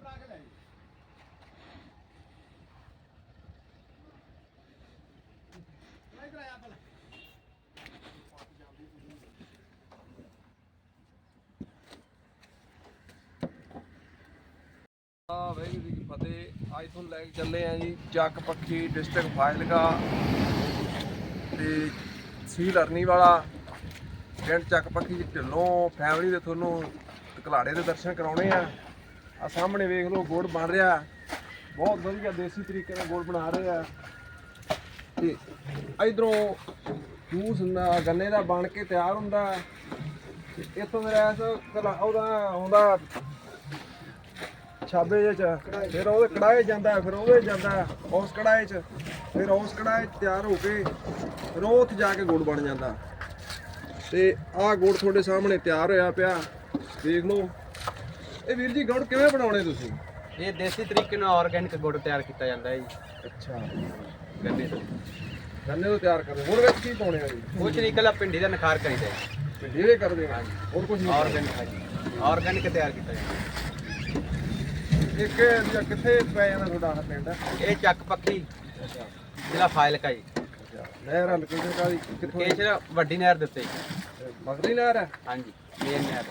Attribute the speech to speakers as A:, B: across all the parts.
A: ਬਣਾ ਕੇ ਲੈ ਇਧਰ ਆ ਪਹਿਲਾਂ
B: ਆ ਵਾਹਿਗੁਰੂ ਜੀ ਫਤਿਹ। ਅੱਜ ਤੁਹਾਨੂੰ ਲੈ ਕੇ ਚੱਲੇ ਆ ਜੀ ਚੱਕ ਪੱਖੀ ਡਿਸਟ੍ਰਿਕਟ ਫਾਜ਼ਿਲਕਾ ਤੇ ਸੀ ਲਰਨੀ ਵਾਲਾ ਪਿੰਡ ਚੱਕ ਪੱਖੀ ਢਿੱਲੋਂ ਫੈਮਿਲੀ ਦੇ ਤੁਹਾਨੂੰ ਕਲਾੜੇ ਦੇ ਦਰਸ਼ਨ ਕਰਾਉਣੇ ਆ। ਆ ਸਾਹਮਣੇ ਵੇਖ ਲਓ ਗੁੜ ਬਣ ਰਿਹਾ। ਬਹੁਤ ਵਧੀਆ ਦੇਸੀ ਤਰੀਕੇ ਨਾਲ ਗੁੜ ਬਣਾ ਰਹੇ ਆ। ਤੇ ਇਧਰੋਂ ਜੂਸ ਗੰਨੇ ਦਾ ਬਣ ਕੇ ਤਿਆਰ ਹੁੰਦਾ। ਤੇ ਇੱਥੋਂ ਫਿਰ ਐਸ ਕਲਾ ਉਹਦਾ ਆਉਂਦਾ ਛਾਬੇ ਜਿਹੇ ਚ। ਫਿਰ ਉਹਦੇ ਕੜਾਏ ਜਾਂਦਾ, ਫਿਰ ਉਹਦੇ ਜਾਂਦਾ, ਉਸ ਕੜਾਏ ਚ। ਫਿਰ ਉਸ ਕੜਾਏ 'ਚ ਤਿਆਰ ਹੋ ਕੇ ਫਿਰ ਉਹ ਉੱਥੇ ਜਾ ਕੇ ਗੁੜ ਬਣ ਜਾਂਦਾ। ਤੇ ਆਹ ਗੁੜ ਤੁਹਾਡੇ ਸਾਹਮਣੇ ਤਿਆਰ ਹੋਇਆ ਪਿਆ। ਦੇਖ ਲਓ। ਇਹ ਵੀਰ ਜੀ ਗੁੜ ਕਿਵੇਂ ਬਣਾਉਣੇ ਤੁਸੀਂ?
A: ਇਹ ਦੇਸੀ ਤਰੀਕੇ ਨਾਲ ਆਰਗੈਨਿਕ ਗੁੜ ਤਿਆਰ ਕੀਤਾ ਜਾਂਦਾ ਹੈ ਜੀ।
B: ਅੱਛਾ।
A: ਗੰਨੇ ਤੋਂ।
B: ਗੰਨੇ ਤੋਂ ਤਿਆਰ ਕਰਦੇ। ਗੁੜ ਵਿੱਚ ਕੀ ਪਾਉਣੇ ਆ ਜੀ?
A: ਕੁਛ ਨਹੀਂ ਕੱਲਾ ਪਿੰਡੀ ਦਾ ਨਖਾਰ ਕਰੀਦਾ ਹੈ
B: ਜਿਹੜੇ ਕਰਦੇ ਆ? ਹੋਰ ਕੁਝ ਨਹੀਂ
A: ਆਰਗੈਨਿਕ ਹੈ ਜੀ ਆਰਗੈਨਿਕ ਤਿਆਰ ਕੀਤਾ ਜਾਂਦਾ।
B: ਇੱਕ ਇਹ ਕਿੱਥੇ ਪੈ ਜਾਂਦਾ ਤੁਹਾਡਾ ਆਹ ਪਿੰਡ?
A: ਇਹ ਚੱਕ ਪੱਖੀ ਜ਼ਿਲ੍ਹਾ ਫਾਜ਼ਿਲਕਾ ਜੀ।
B: ਨਹਿਰ ਹਲ ਕਿਹਦੇ ਕਾਦੀ ਕਿੱਥੋਂ?
A: ਕੇਸ਼ਰ ਵੱਡੀ ਨਹਿਰ ਦੇ ਉੱਤੇ।
B: ਮਗਰੀ ਨਹਿਰ ਹੈ
A: ਹਾਂਜੀ ਮੇਨ ਨਹਿਰ।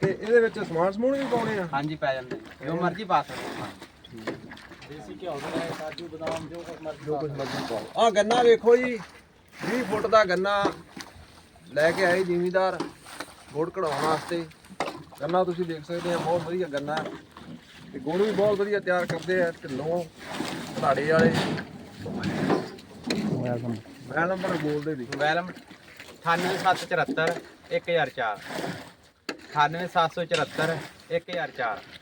B: ਤੇ ਇਹਦੇ ਵਿੱਚ ਸਮਾਨ ਸਮੂਨ ਵੀ ਪਾਉਣੇ ਆ?
A: ਹਾਂਜੀ ਪੈ ਜਾਂਦੇ ਨੇ। ਜੋ ਮਰਜ਼ੀ ਪਾ ਸਕਦੇ ਹੋ ਦੇਸੀ ਘਿਓ ਦਾ ਕਾਜੂ ਬਦਾਮ ਜੋ ਕੁਝ ਮਰਜ਼ੀ
B: ਜੋ ਕੁਝ ਮਰਜ਼ੀ ਪਾਓ। ਆ ਗੰਨਾ ਵੇਖੋ ਜੀ 20 ਫੁੱਟ ਦਾ ਗੰਨਾ ਲੈ ਕੇ ਆਏ ਜ਼ਿਮੀਦਾਰ ਗੁੜ ਕਢਾਉਣ ਵਾਸਤੇ। ਗੰਨਾ ਤੁਸੀਂ ਦੇਖ ਸਕਦੇ ਆ ਬਹੁਤ ਵਧੀਆ ਗੰਨਾ ਹੈ। ਤੇ ਗੁੜ ਵੀ ਬਹੁਤ ਵਧੀਆ ਤਿਆਰ ਕਰਦੇ ਆ ਢਿੱਲੋਂ ਘਾੜੇ ਵਾਲੇ। ਮੈਂ ਨੰਬਰ। ਬੋਲਦੇ ਵੀ
A: ਮੋਬਾਈਲ 98774 1004 98774 1004